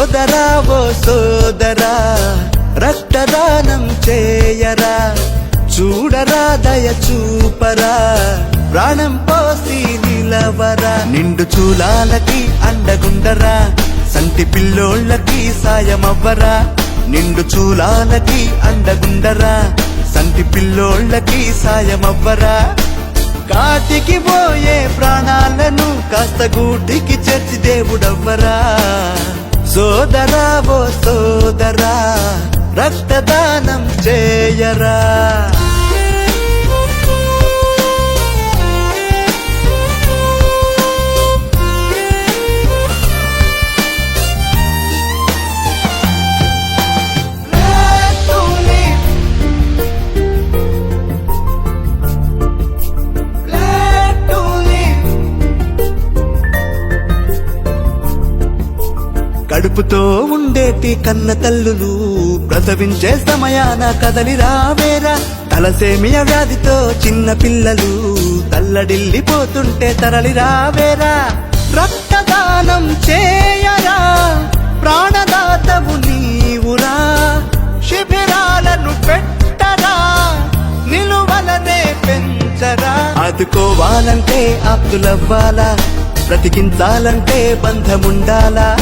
సోదరా ఓ సోదరా రక్తదానం చేయరా చూడరా దయ చూపరా ప్రాణం పోసి నిలవరా. నిండు చూలాలకి అండగుండరా సంటి పిల్లోళ్ళకి సాయమవ్వరా. నిండు చూలాలకి అండగుండరా సంటి పిల్లోళ్ళకి సాయమవ్వరా. కాటికి పోయే ప్రాణాలను కాస్త గూటికి చేర్చి దేవుడవ్వరా. సోదరా ఓ సోదరా రక్తదానం చేయరా. కడుపుతో ఉండేటి కన్న తల్లులు ప్రసవించే సమయాన కదలి రావేరా. తలసేమియ వ్యాధితో చిన్న పిల్లలు తల్లడిల్లిపోతుంటే తరలి రావేరా. రక్తదానం చేయరా ప్రాణదాతవు నీవురా. శిబిరాలను పెట్టరా నిలువలనే పెంచరా. ఆదుకోవాలంటే ఆప్తులవ్వాలా బ్రతికించాలంటే బంధముండాలా.